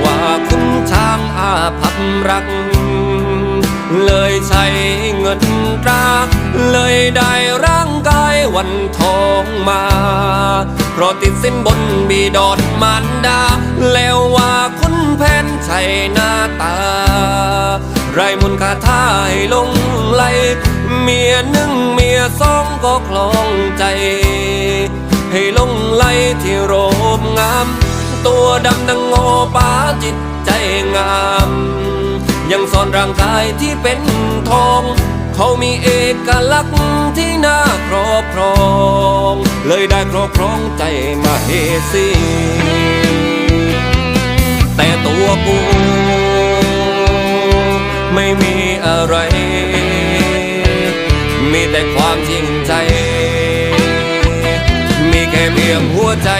กว่าคุณช้างอาภัพรัก เลยใช้เงินตราเลยได้ร่างกายวันทองมา เพราะติดสินบนบีดอนมารดา แล้วว่าคุณแผนใช่หน้าตา ไรมุนคาท่าให้ลงไหลเมียหนึ่งเมียสองก็คลองใจ ให้ลงไหลที่โรมงาม ตัวดำดังโงปาจิตใจงาม ยังสอนร่างกายที่เป็นทอง เขามีเอกลักษณ์ที่น่าครอบครอง เลยได้ครอบครองใจมาเฮซีแต่ตัวกู ไม่มีอะไร มีแต่ความจริงใจ มีแค่เพียงหัวใจ